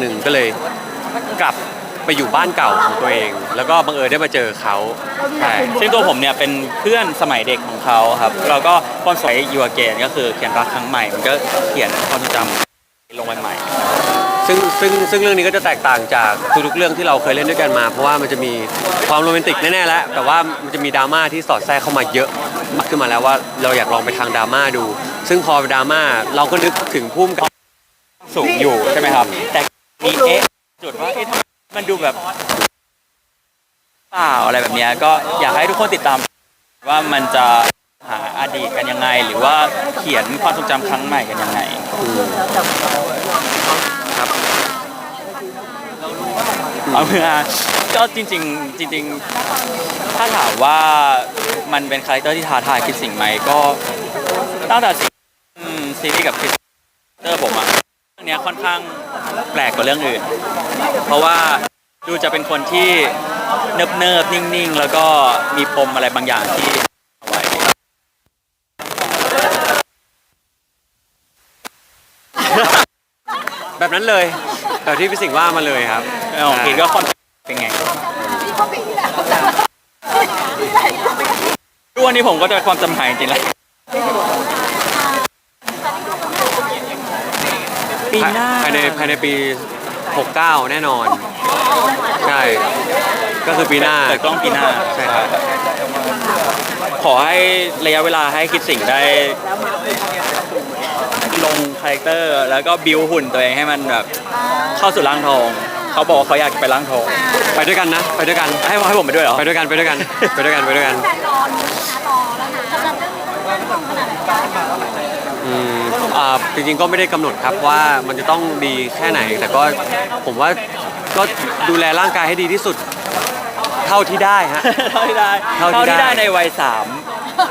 หนึ่งก็เลยกลับไปอยู่บ้านเก่าของตัวเอง แล้วก็บังเอิญได้มาเจอเขาใช่ซึ่งตัวผมเนี่ยเป็นเพื่อนสมัยเด็กของเขาครับเราก็ความสวยยูเกนก็คือเขียนรักครั้งใหม่ มันก็เขียนความทรงจำลงไปใหม่ ซึ่งซึ่งซึ่งเรื่องนี้ก็จะแตกต่างจากทุกๆเรื่องที่เราเคยเล่นด้วยกันมา เพราะว่ามันจะมีความโรแมนติกแน่ๆแล้ว แต่ว่ามันจะมีดราม่าที่สอดแทรกเข้ามาเยอะมากขึ้นมาแล้วว่าเราอยากลองไปทางดราม่าดู ซึ่งพอดราม่าเราก็นึกถึงพุ่มกับสูงอยู่ใช่ไหมครับแต่ มีเอ๊ะจุดว่าเอ๊ะทำไมมันดูแบบเปล่าอะไรแบบเนี้ยก็อยากให้ทุกคนติดตาม ว่ามันจะหาอดีตกันยังไง หรือว่าเขียนความทรงจำครั้งใหม่กันยังไงครับเอาเมื่อก็จริง ๆ จริง ๆ ถ้าถามว่ามันเป็นคาแรคเตอร์ที่ท้าทายคิดสิ่งไหมก็ตั้งแต่ซีอืมซีรีส์กับคริสเตอร์ผมอะเรื่องเนี้ยค่อนข้าง แปลกกว่าเรื่องอื่น เพราะว่าดูจะเป็นคนที่เนิบเนิบๆนิ่งๆ แล้วก็มีปมอะไรบางอย่างที่เอาไว้แบบนั้นเลยแบบที่พี่สิงห์ว่ามาเลยครับของคิดก็ความเป็นไงทุกวันนี้ผมก็จะความจำหายจริงๆแล้ว ปีหน้า ภายในภายในปี 69 แน่นอน ใช่ ก็คือปีหน้า เปิดกล้องปีหน้า ใช่ครับ ขอให้ระยะเวลาให้คิดสิ่งได้ ลงคาแรคเตอร์ แล้วก็บิวหุ่นตัวเองให้มันแบบเข้าสู่ร่างทอง เขาบอกว่าเขาอยากไปร่างทอง ไปด้วยกันนะ ไปด้วยกัน ให้ให้ผมไปด้วยเหรอ ไปด้วยกัน ไปด้วยกัน ไปด้วยกัน ไปด้วยกัน แฟนรอลุ้นนะคะรอแล้วนะสำหรับเรื่องนี้มันต้องขนาดไหนอืม อ่าจริงๆก็ไม่ได้กำหนดครับว่ามันจะต้องดีแค่ไหน แต่ก็ผมว่าก็ดูแลร่างกายให้ดีที่สุด เท่าที่ได้ฮะ เท่าที่ได้เท่าที่เท่าที่ได้ได้ในวัยสาม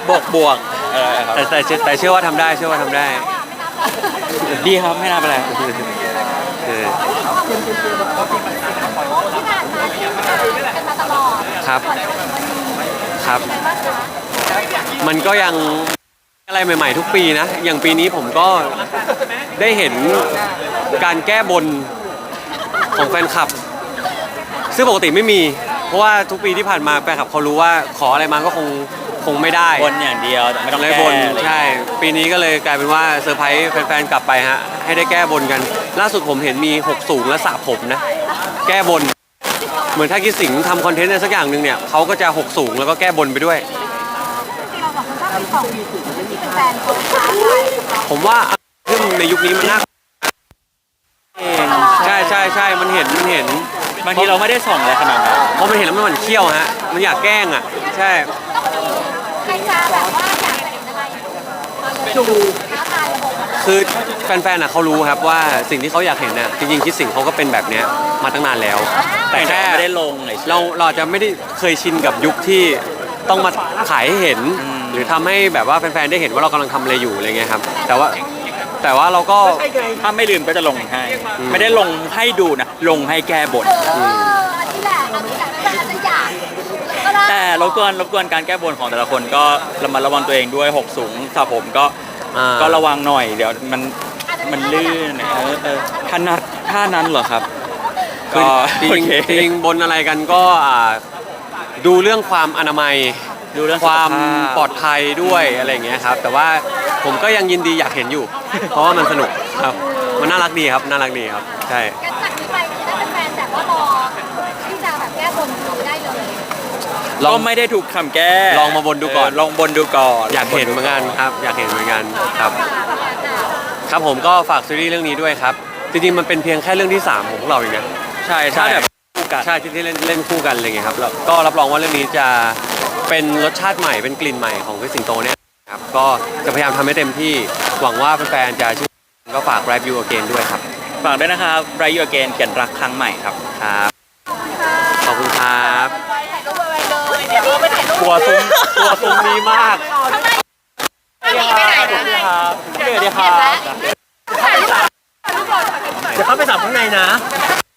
บวกบวกเออครับแต่แต่แต่เชื่อว่าทำได้เชื่อว่าทำได้ดีครับไม่น่าเป็นไรเออที่ผ่านมาที่เป็นมาตลอดครับก่อนจะถึงวันนี้ครับเป็นไงบ้างคะมันก็ยัง อะไรใหม่ๆทุกปีนะ อย่างปีนี้ผมก็ได้เห็นการแก้บนของแฟนคลับ ซึ่งปกติไม่มี เพราะว่าทุกปีที่ผ่านมาแฟนคลับเขารู้ว่าขออะไรมาก็คงคงไม่ได้บนอย่างเดียวแต่ไม่ต้องเลยแก้บนอะไรใช่ ปีนี้ก็เลยกลายเป็นว่าเซอร์ไพรส์แฟนๆกลับไปฮะให้ได้แก้บนกัน ล่าสุดผมเห็นมีหกสูงและสระผมนะ แก้บน เหมือนถ้าคิดสิงห์ทำคอนเทนต์อะไรสักอย่างหนึ่งเนี่ยเขาก็จะหกสูงแล้วก็แก้บนไปด้วย ที่เราสองคนชอบเป็นของที่เป็นแฟนคนท้าทายกับเราผมว่าเรื่องในยุคนี้มันน่าใช่ใช่ใช่มันเห็นมันเห็นบางทีเราไม่ได้ส่องอะไรขนาดนั้นเพราะมันเห็นแล้วมันหมันเขี้ยวฮะ มันอยากแกล้งอะ ใช่ใครจะแบบว่าอยากเห็นอะไรดูท้าทายระบบอะคือแฟนๆอะเขารู้ครับว่าสิ่งที่เขาอยากเห็นน่ะจริงๆคิดสิ่งเขาก็เป็นแบบเนี้ยมาตั้งนานแล้ว แต่แต่แค่ไม่ได้ลงเลยเราเราอาจจะไม่ได้เคยชินกับยุคที่ ต้องมาขายให้เห็นอืมหรือทำให้แบบว่าแฟนๆได้เห็นว่าเรากำลังทำอะไรอยู่อะไรเงี้ยครับ แต่ว่าแต่ว่าเราก็ ถ้าไม่ลืมก็จะลงให้ อืม ไม่ได้ลงให้ดูนะ ลงให้แก้บน เอออันนี้แหละอันนี้แหละแฟนจะอยากก็ได้แต่รบกวนรบกวนการแก้บนของแต่ละคนก็ระมัดระวังตัวเองด้วยหกสูงสระผมก็อ่า ก็ระวังหน่อย เดี๋ยวมันมันลื่นเออเออท่านัดท่านั้นเหรอครับคือก็จริโองเค จริงบนอะไรกันก็อ่า ดูเรื่องความอนามัย ดูเรื่องความสุขภพปลอดภัยด้วยอะไรอย่างเงี้ยครับ แต่ว่าผมก็ยังยินดีอยากเห็นอยู่ เพราะว่ามันสนุกครับ มันน่ารักดีครับ น่ารักดีครับ ใช่ กันจากนี้ไปคือถ้าเป็นแฟนแบบว่ารอที่จะแบบแก้บนคือได้เลยลองก็ไม่ได้ถูกคำแก้ลองมาบนดูก่อน เลองบนดูก่อนอยากเห็นเหมือนกันครับ อยากเห็นเหมือนกันครับฝากฝากจ้ะครับผมก็ฝากซีรีส์เรื่องนี้ด้วยครับ จริงๆมันเป็นเพียงแค่เรื่องที่ 3 ของพวกเราเองนะ ใช่ใช่ใช่แบบคู่ กัน ใช่ที่ที่เล่นเล่นคู่กันอะไรเงี้ยครับแล้วก็รับรองว่าเรื่องนี้จะเป็นรสชาติใหม่เป็นกลิ่นใหม่ของพี่สิงโตเนี่ยครับก็จะพยายามทำให้เต็มที่หวังว่าแฟนๆจะชื่นชมก็ฝาก Drive You Again ด้วยครับ ฝากด้วยนะครับไรยูเกนเขียนรักครั้งใหม่ครับ ครับขอบคุณครับถ่ายรูปไว้เลยเดี๋ยวเราไปถ่ายรูปตัวซุ้มตัวซุ้มนี้มากข้างในหนีไปไหนนะครับสวัสดีคเห็รันแล้วบถ่ายรูปถ่ายรูปก่อน เดี๋ยวเข้าไปสับข้างในนะถ